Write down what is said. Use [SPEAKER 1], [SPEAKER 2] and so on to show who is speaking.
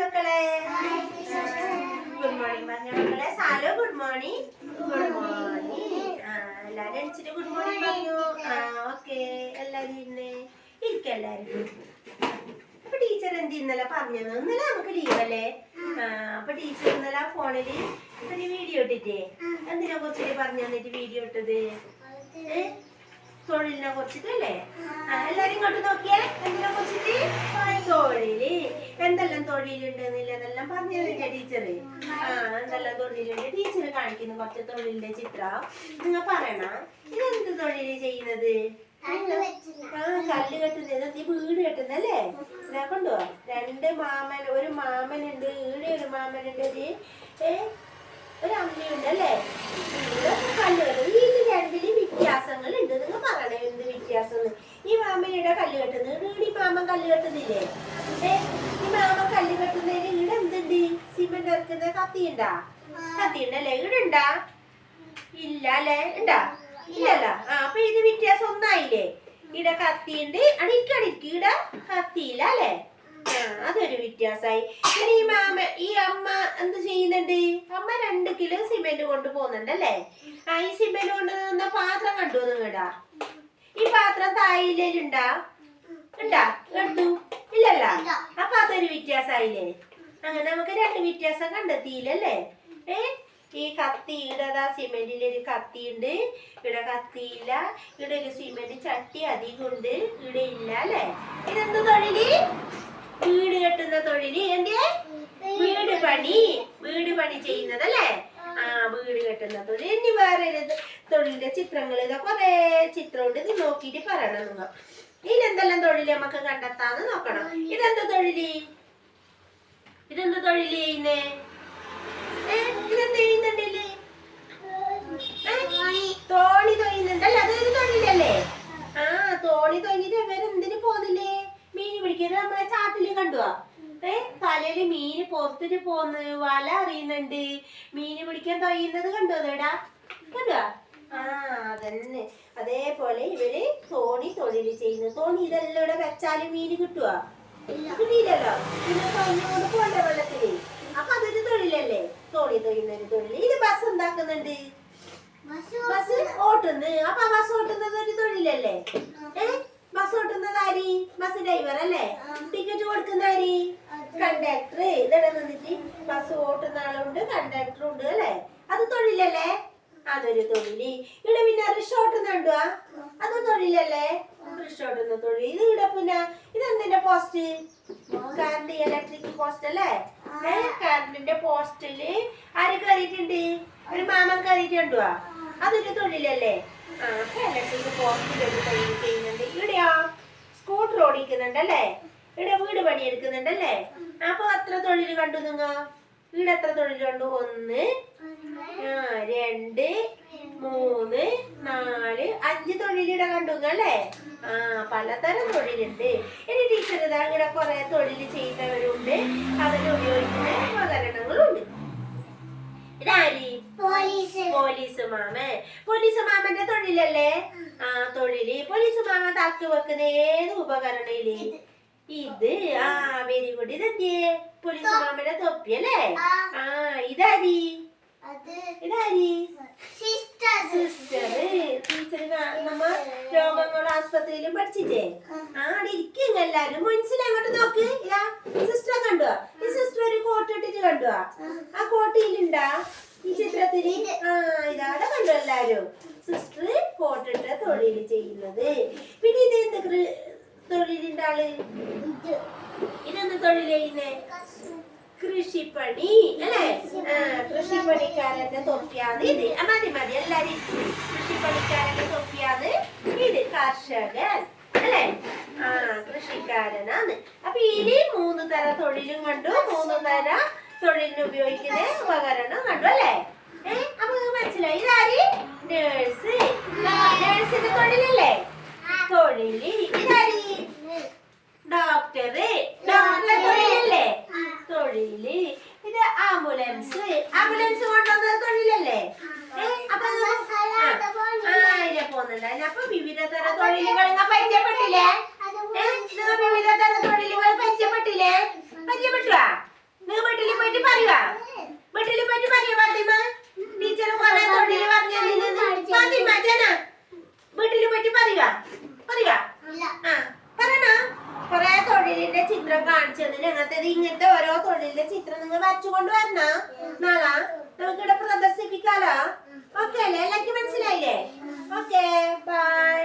[SPEAKER 1] മക്കളെ. Good morning പറഞ്ഞ മക്കളെ. സാലോ ഗുഡ് മോർണിംഗ് ഗുഡ് മോർണിംഗ് എല്ലാരും എണിച്ചിട്ട് ഗുഡ് മോർണിംഗ് പറഞ്ഞു? ആ ഓക്കെ. അപ്പൊ ടീച്ചർ എന്ത് ഇന്നലെ പറഞ്ഞത്? ഇന്നലെ നമുക്ക് ലീവല്ലേ അല്ലേ? അപ്പൊ ടീച്ചർ ഇന്നലെ ഫോണിൽ ഒരു വീഡിയോ ഇട്ടിട്ടേ? എന്തിനെ കുറിച്ചിട്ട് പറഞ്ഞു തന്നിട്ട് വീഡിയോ ഇട്ടത്? ഏ? തൊഴിലിനെ കുറിച്ചിട്ട് അല്ലേ? എല്ലാരും ഇങ്ങോട്ട് നോക്കിയേ എന്തിനെ കുറിച്ചിട്ട്? തൊഴിൽ. എന്തെല്ലാം തൊഴിലുണ്ടെന്നില്ലതെല്ലാം പറഞ്ഞു തന്നില്ലേ ടീച്ചർ ആ എന്തെല്ലാം തൊഴിലുണ്ട്? ടീച്ചർ കാണിക്കുന്നു കുറച്ച് തൊഴിലിന്റെ ചിത്രം. നിങ്ങൾ പറയണ ഇതെന്ത് തൊഴിൽ ചെയ്യുന്നത്? ആ കല്ല് കെട്ടുന്നത്. വീട് കെട്ടുന്നല്ലേ ഇതാ കൊണ്ടോ രണ്ട് മാമൻ ഒരു മാമനുണ്ട് ഈടെ ഒരു മാമനുണ്ട് ഒരു ഒരു അമ്മയുണ്ട് അല്ലേ ഇതൊക്കെ കല്ല് കെട്ടും ഈ രണ്ടിൽ വ്യത്യാസങ്ങൾ ഉണ്ട് നിങ്ങൾ പറയണേ എന്ത് വ്യത്യാസം ഈ മാമയുടെ കല്ല് കെട്ടുന്നത് ഈടെ ഈ മാമൻ കല്ല് കെട്ടുന്നില്ലേ ഏ ഈ മാമൻ കല്ല് കെട്ടുന്നതിന് ഈടെ എന്തുണ്ട് സിമെന്റ് ഇറക്കുന്ന കത്തിയുണ്ടാ? കത്തിയുണ്ടല്ലേ? ഈടെ ഉണ്ടാ ഇല്ല അല്ലേ ഉണ്ടാ ഇല്ലല്ല. ആ അപ്പൊ ഇത് വ്യത്യാസം ഒന്നായില്ലേ? ഇട കത്തിയുണ്ട് അടിക്ക് ഇട കത്തിയില്ല അല്ലേ അതൊരു വ്യത്യാസമായി ഇനി ഈ മാമ ഈ അമ്മ എന്ത് ചെയ്യുന്നുണ്ട്? അമ്മ രണ്ട് കിലോ സിമെന്റ് കൊണ്ട് പോകുന്നുണ്ട് അല്ലേ ആ ഈ സിമെന്റ് കൊണ്ട് നിന്ന പാത്രം കണ്ടു നിങ്ങടാ? ഈ പാത്രം തായില്ലുണ്ടാ ഉണ്ടാ എടുത്തു ഇല്ലല്ല. അപ്പൊ അതൊരു വ്യത്യാസായില്ലേ? അങ്ങനെ നമുക്ക് രണ്ട് വ്യത്യാസം കണ്ടെത്തിയില്ലല്ലേ? ഏ? ഈ കത്തി ഇടാ സിമെന്റിൽ ഒരു കത്തി ഉണ്ട് ഇവിടെ കത്തിയില്ല. ഇവിടെ ഒരു സിമെന്റ് ചട്ടി അധികം ഉണ്ട്. ഇവിടെ ഇല്ല അല്ലേ? ഇതെന്ത് തൊഴിൽ? വീട് കെട്ടുന്ന തൊഴിൽ. എന്തേ വീട് പണി. വീട് പണി ചെയ്യുന്നതല്ലേ? ആ വീട് കെട്ടുന്ന തൊഴിൽ ഇനി വേറെ തൊഴിലിന്റെ ചിത്രങ്ങൾ ഇതാ കൊറേ ചിത്രമുണ്ട്. ഇത് നോക്കിയിട്ട് പറയണം നിങ്ങൾ. ഇതിലെന്തെല്ലാം തൊഴിൽ നമുക്ക് കണ്ടെത്താന്ന് നോക്കണം. ഇതെന്താ തൊഴിൽ? ഇതെന്ത് തൊഴിൽ ചെയ്യുന്നേ? ഇതെന്ത് ചെയ്യുന്നുണ്ടല്ലേ? തോണി തൊയ്യുന്നുണ്ടല്ലേ അതൊരു ആ തോണി തൊയ്ഞ്ഞിട്ട് ഇവരെന്തിനു പോന്നില്ലേ മീൻ പിടിക്കുന്നത് നമ്മളെ ചാട്ടിൽ കണ്ടുവാ തലയിൽ മീന് പുറത്തിട്ട് പോന്ന് വല അറിയുന്നുണ്ട് മീന് പിടിക്കാൻ തൊയ്യുന്നത് കണ്ടോ അതേടാ? കണ്ടുവാ ആ അതന്നെ. അതേപോലെ ഇവർ തോണി തൊഴിൽ ചെയ്യുന്നു. തോണി ഇതെല്ലാം ഇവിടെ വെച്ചാൽ മീന് കിട്ടുവാ? കിട്ടിയില്ലല്ലോ പിന്നെ തൊഴിഞ്ഞുകൊണ്ട് പോണ്ട വെള്ളത്തിൽ. അപ്പൊ അതൊരു തൊഴിലല്ലേ? തോണി തൊഴിൽ ഇത് ബസ് ഉണ്ടാക്കുന്നുണ്ട് ബസ് ഓട്ടുന്നു അപ്പൊ ബസ് ഓട്ടുന്നത് ഒരു തൊഴിലല്ലേ? ഏ? ബസ് ഓട്ടുന്നത് ആരി? ബസ് ഡ്രൈവർ അല്ലേ? ടിക്കറ്റ് കൊടുക്കുന്ന ആരി? കണ്ടക്ടർ ഇതെടെ നിന്നിട്ട്? ബസ് ഓട്ടുന്ന ആളുണ്ട് കണ്ടക്ടർ ഉണ്ട് അല്ലേ? അത് തൊഴിലല്ലേ? അതൊരു തൊഴിൽ. ഇവിടെ പിന്നെ റിസോർട്ട് നണ്ടുവാ അത് തൊഴിലല്ലേ റിസോർട്ട് തൊഴിൽ. ഇത് ഇവിടെ പിന്നെ ഇതെന്തിന്റെ പോസ്റ്റ് കറണ്ട് ഇലക്ട്രിക് പോസ്റ്റ് അല്ലേ? കറണ്ടിന്റെ പോസ്റ്റിൽ ആര് കയറിയിട്ടുണ്ട് ഒരു മാമൻ കയറിയിട്ടുണ്ട് അതൊരു തൊഴിലല്ലേ? ആ ഇലക്ട്രിക് പോസ്റ്റിലൊരു തൊഴിൽ ചെയ്യുന്നുണ്ട്. ഇവിടെയോ? സ്കൂട്ടർ ഓടിക്കുന്നുണ്ടല്ലേ ഇവിടെ വീട് പണിയെടുക്കുന്നുണ്ടല്ലേ അപ്പൊ എത്ര തൊഴിൽ കണ്ടു നിങ്ങ വീട് എത്ര തൊഴിൽ കണ്ടു? ഒന്ന് ആ രണ്ട് മൂന്ന് നാല് അഞ്ച് തൊഴിലിട കണ്ടു അല്ലേ? ആ പലതരം തൊഴിലുണ്ട്. ഇനി ടീച്ചർ ഇതാ അങ്ങനെ കുറെ തൊഴിൽ ചെയ്യുന്നവരുണ്ട്. അതിന് ഉപയോഗിക്കുന്ന ഉപകരണങ്ങളുണ്ട്. ഇതാരി? പോലീസ്. മാമൻ. പോലീസ് മാമന്റെ തൊഴിലല്ലേ? ആ തൊഴിൽ. പോലീസ് മാമൻ താക്കി വെക്കുന്ന ഏത് ഉപകരണയിൽ ഇത്. ആ വെരി ഗുഡ്. ഇതെന്തിയെ? പോലീസ് മാമന്റെ തൊപ്പി അല്ലേ? ആ ഇതാരി? സിസ്റ്റർ ടീച്ചർ നമ്മ രോഗങ്ങൾ ആസ്പത്രിയിലും പഠിച്ചിട്ടേ. ആ. അവിടെ ഇരിക്കും എല്ലാരും. മനസ്സിൽ അങ്ങോട്ട് നോക്ക്. ഇതാ സിസ്റ്റർ കണ്ടോ? ഈ സിസ്റ്റർ ഒരു കോട്ട് ഇട്ടിട്ട് കണ്ടുവാ ആ. കോട്ടിയിലുണ്ടാ ഈ ചിത്രത്തിൽ ആ ഇതാടെ കണ്ടു എല്ലാരും? സിസ്റ്റർ കോട്ടിട്ട തൊഴിൽ ചെയ്യുന്നത്. പിന്നെ ഇത് എന്ത് തൊഴിലിന്റെ ആൾ? ഇതെന്ത് തൊഴിൽ ചെയ്യുന്നേ? കൃഷിപ്പണി അല്ലേ? കൃഷിപ്പണിക്കാരന്റെ തൊപ്പിയാണ് ഇത്. മതി മതി എല്ലാരും കൃഷിപ്പണിക്കാരന്റെ തൊപ്പിയാണ് ഇത് കർഷകൻ അല്ലേ? ആ കൃഷിക്കാരനാണ്. അപ്പൊ ഇനി മൂന്ന് തര തൊഴിലും കണ്ടു. മൂന്ന് തര തൊഴിലിന് ഉപയോഗിക്കുന്ന ഉപകരണം കണ്ടു അല്ലേ? ഏഹ് അപ്പൊ മനസ്സിലായി. ഇതാര്? നേഴ്സ് നേഴ്സിന്റെ തൊഴിലല്ലേ? തൊഴിൽ. തൊഴിൽ ഇത് ആംബുലൻസ്. ആംബുലൻസ് കൊണ്ടുവന്നത് തൊഴിലല്ലേ? പോയിട്ട് ടീച്ചർ ആ ചിത്രം കാണിച്ചതിന് അങ്ങനത്തെ ഇങ്ങനത്തെ വരച്ചു കൊണ്ടുവരണ നാളെ? നമുക്ക് ഇവിടെ പ്രദർശിപ്പിക്കാലോ ഓക്കെ അല്ലേ? എല്ലാവർക്കും മനസ്സിലായില്ലേ? Okay bye